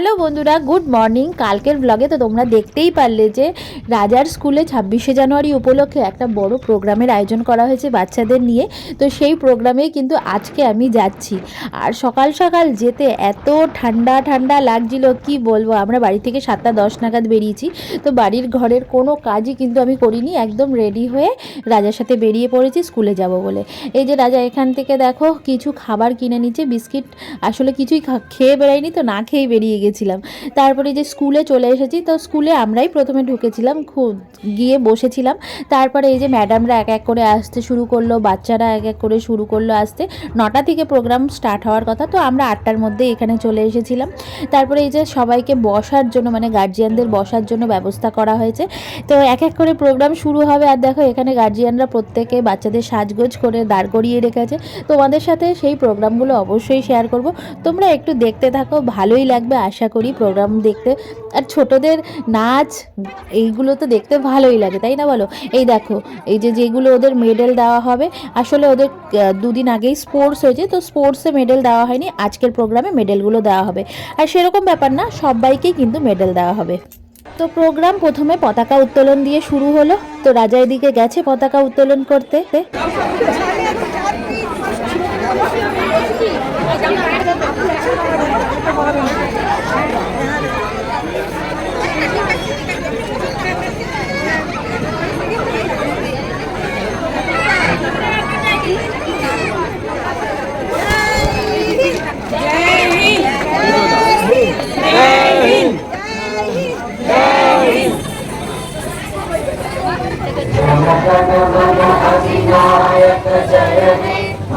Hello বন্ধুরা, good morning. কালকের ব্লগে তো তোমরা দেখতেই পারলে যে রাজার স্কুলে ছাব্বিশে জানুয়ারি উপলক্ষে একটা বড় প্রোগ্রামের আয়োজন করা হয়েছে বাচ্চাদের নিয়ে। তো সেই প্রোগ্রামে কিন্তু আজকে আমি যাচ্ছি। আর সকাল সকাল যেতে এত ঠান্ডা ঠান্ডা লাগছিল, কি বলব? আমরা বাড়ি থেকে সাতটা দশ নাগাদ বেরিয়েছি। তো বাড়ির ঘরের কোনো কাজই কিন্তু আমি করিনি, একদম রেডি হয়ে রাজার সাথে বেরিয়ে পড়েছি, স্কুলে যাব বলে। এই যে রাজা, এখান থেকে দেখো, কিছু খাবার কিনে নিচ্ছে, বিস্কিট, আসলে কিছুই খেয়ে বেড়াইনি তো, না খেয়ে বেরিয়ে গেছিলাম তারপরে যে স্কুলে চলে এসেছি, তো স্কুলে আমরাই প্রথমে ঢুকেছিলাম, খুব গিয়ে বসেছিলাম। তারপরে এই যে ম্যাডামরা এক এক করে আসতে শুরু করল, বাচ্চারা এক এক করে শুরু করল আসতে। নটা থেকে প্রোগ্রাম স্টার্ট হওয়ার কথা, তো আমরা আটটার মধ্যে এখানে চলে এসেছিলাম। তারপরে এই যে সবাইকে বসার জন্য মানে গার্জিয়ানদের বসার জন্য ব্যবস্থা করা হয়েছে। তো এক এক করে প্রোগ্রাম শুরু হবে, আর দেখো এখানে গার্জিয়ানরা প্রত্যেকে বাচ্চাদের সাজগোজ করে, দাঁড় করিয়ে রেখেছে। তোমাদের সাথে সেই প্রোগ্রামগুলো অবশ্যই শেয়ার করব। তোমরা একটু দেখতে থাকো, ভালোই লাগবে, আশা করি প্রোগ্রাম দেখতে। আর ছোটদের নাচ, এইগুলো তো দেখতে ভালোই লাগে, তাই না বলো? এই দেখো, এই যে যেগুলো ওদের মেডেল দেওয়া হবে, আসলে ওদের দুদিন আগেই স্পোর্টস হয়েছে, তো স্পোর্টসে মেডেল দেওয়া হয়নি, আজকের প্রোগ্রামে মেডেলগুলো দেওয়া হবে। আর সেরকম ব্যাপার না, সবাইকেই কিন্তু মেডেল দেওয়া হবে। তো প্রোগ্রাম প্রথমে পতাকা উত্তোলন দিয়ে শুরু হলো, তো রাজা এদিকে গেছে পতাকা উত্তোলন করতে। Jaya Jaya Jaya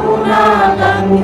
hakuna dhambi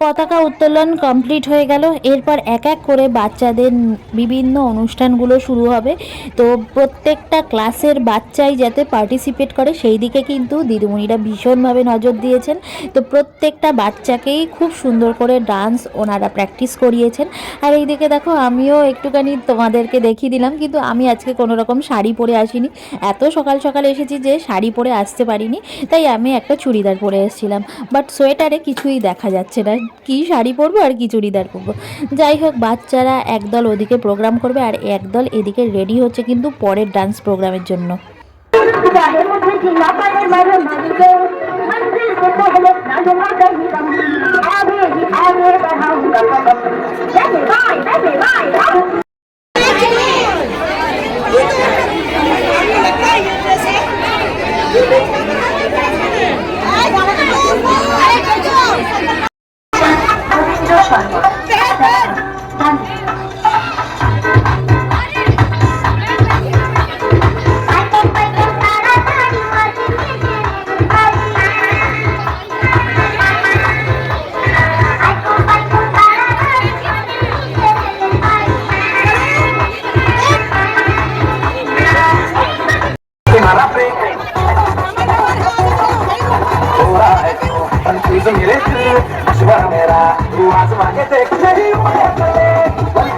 পতাকা উত্তোলন কমপ্লিট হয়ে গেল। এরপর এক এক করে বাচ্চাদের বিভিন্ন অনুষ্ঠানগুলো শুরু হবে। তো প্রত্যেকটা ক্লাসের বাচ্চাই যাতে পার্টিসিপেট করে, সেই দিকে কিন্তু দিদিমণিরা ভীষণভাবে নজর দিয়েছেন। তো প্রত্যেকটা বাচ্চাকেই খুব সুন্দর করে ডান্স ওনারা প্র্যাকটিস করিয়েছেন। আর এই দিকে দেখো, আমিও একটুখানি তোমাদেরকে দেখিয়ে দিলাম, কিন্তু আমি আজকে কোনো রকম শাড়ি পরে আসিনি। এত সকাল সকাল এসেছি যে শাড়ি পরে আসতে পারিনি, তাই আমি একটা চুড়িদার পরে এসেছিলাম। বাট সোয়েটারে কিছুই দেখা যাচ্ছে না। কি শাড়ি পরবো আর কি চুড়িদার পরবো। যাই হোক, বাচ্চারা একদল ওদিকে প্রোগ্রাম করবে আর একদল এদিকে রেডি হচ্ছে কিন্তু পরের ডান্স প্রোগ্রামের জন্য। तू आज माझे देखते ही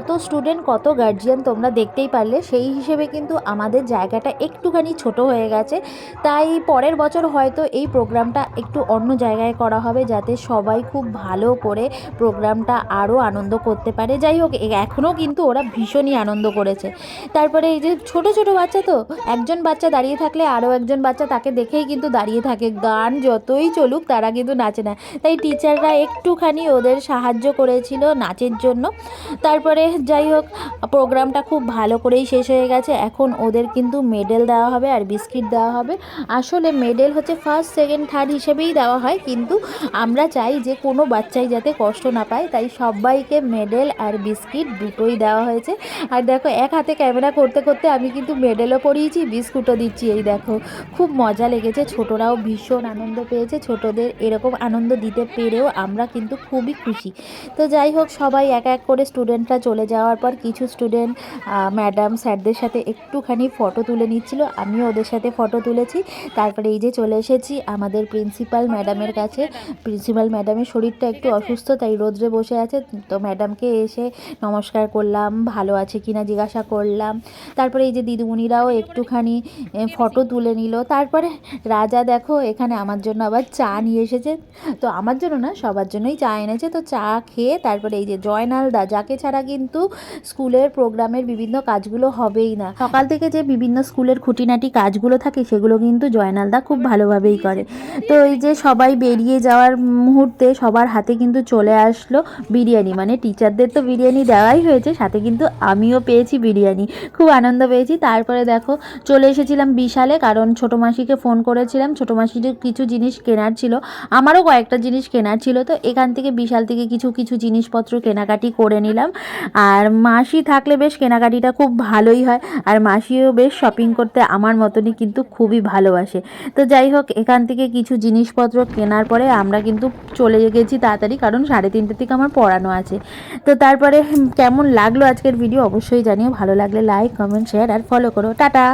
কত স্টুডেন্ট কত গার্জিয়ান তোমরা দেখতেই পারলে, সেই হিসেবে কিন্তু আমাদের জায়গাটা একটুখানি ছোট হয়ে গেছে। তাই পরের বছর হয়তো এই প্রোগ্রামটা একটু অন্য জায়গায় করা হবে, যাতে সবাই খুব ভালো করে প্রোগ্রামটা আরও আনন্দ করতে পারে। যাই হোক এখনও কিন্তু ওরা ভীষণই আনন্দ করেছে। তারপরে এই যে ছোট ছোট বাচ্চা তো, একজন বাচ্চা দাঁড়িয়ে থাকলে আরও একজন বাচ্চা তাকে দেখেই কিন্তু দাঁড়িয়ে থাকে। গান যতই চলুক, তারা কিন্তু নাচে না। তাই টিচাররা একটুখানি ওদের সাহায্য করেছিল নাচের জন্য। তারপরে যাই হোক, প্রোগ্রামটা খুব ভালো করেই শেষ হয়ে গেছে। এখন ওদের কিন্তু মেডেল দেওয়া হবে আর বিস্কিট দেওয়া হবে। আসলে মেডেল হচ্ছে ফার্স্ট সেকেন্ড থার্ড হিসেবেই দেওয়া হয়, কিন্তু আমরা চাই যে কোনো বাচ্চাই যাতে কষ্ট না পায়, তাই সবাইকে মেডেল আর বিস্কিট দুটোই দেওয়া হয়েছে। আর দেখো, এক হাতে ক্যামেরা করতে করতে আমি কিন্তু মেডেলও পরিয়েছি বিস্কুটও দিচ্ছি। এই দেখো, খুব মজা লেগেছে। ছোটরাও ভীষণ আনন্দ পেয়েছে। ছোটদের এরকম আনন্দ দিতে পেরেও আমরা কিন্তু খুবই খুশি। তো যাই হোক, সবাই এক এক করে স্টুডেন্টরা চলে যাওয়ার পর কিছু স্টুডেন্ট ম্যাডাম স্যারদের সাথে একটুখানি ফটো তুলে নিচ্ছিল। আমিও ওদের সাথে ফটো তুলেছি। তারপরে এই যে চলে এসেছি আমাদের প্রিন্সিপাল ম্যাডামের কাছে। প্রিন্সিপাল ম্যাডামের শরীরটা একটু অসুস্থ, তাই রোদ্রে বসে আছে। তো ম্যাডামকে এসে নমস্কার করলাম, ভালো আছে কিনা জিজ্ঞাসা করলাম। তারপরে এই যে দিদিমণিরাও একটুখানি ফটো তুলে নিল। তারপরে রাজা দেখো, এখানে আমার জন্য আবার চা নিয়ে এসেছে। তো আমার জন্য না, সবার জন্যই চা এনেছে। তো চা খেয়ে তারপরে এই যে জয়নালদা, যাকে ছাড়া কিন্তু স্কুলের প্রোগ্রামের বিভিন্ন কাজগুলো হবেই না। সকাল থেকে যে বিভিন্ন স্কুলের খুঁটিনাটি কাজগুলো থাকে, সেগুলো কিন্তু জয়নালদা খুব ভালোভাবেই করে। তো এই যে সবাই বেরিয়ে যাওয়ার মুহূর্তে সবার হাতে কিন্তু চলে আসলো বিরিয়ানি। মানে টিচারদের তো বিরিয়ানি দেওয়াই হয়েছে, সাথে কিন্তু আমিও পেয়েছি বিরিয়ানি। খুব আনন্দ পেয়েছি। তারপরে দেখো, চলে এসেছিলাম বিশালে, কারণ ছোটো মাসিকে ফোন করেছিলাম। ছোটো মাসির কিছু জিনিস কেনার ছিল। আমারও কয়েকটা জিনিস কেনার ছিল। তো এখান থেকে বিশাল থেকে কিছু কিছু জিনিসপত্র কেনাকাটি করে নিলাম। আর মাসি থাকলে বেশ কেনাকাটিটা খুব ভালোই হয়, আর মাসিও বেশ শপিং করতে আমার মতনই কিন্তু খুবই ভালোবাসে। তো যাই হোক, এখান থেকে কিছু জিনিসপত্র কেনার পরে আমরা কিন্তু চলে গেছি তাড়াতাড়ি, কারণ সাড়ে তিনটে থেকে আমার পড়ানো আছে। তো তারপরে কেমন লাগল আজকের ভিডিও অবশ্যই জানিও, ভালো লাগলে লাইক কমেন্ট শেয়ার আর ফলো করো। টাটা!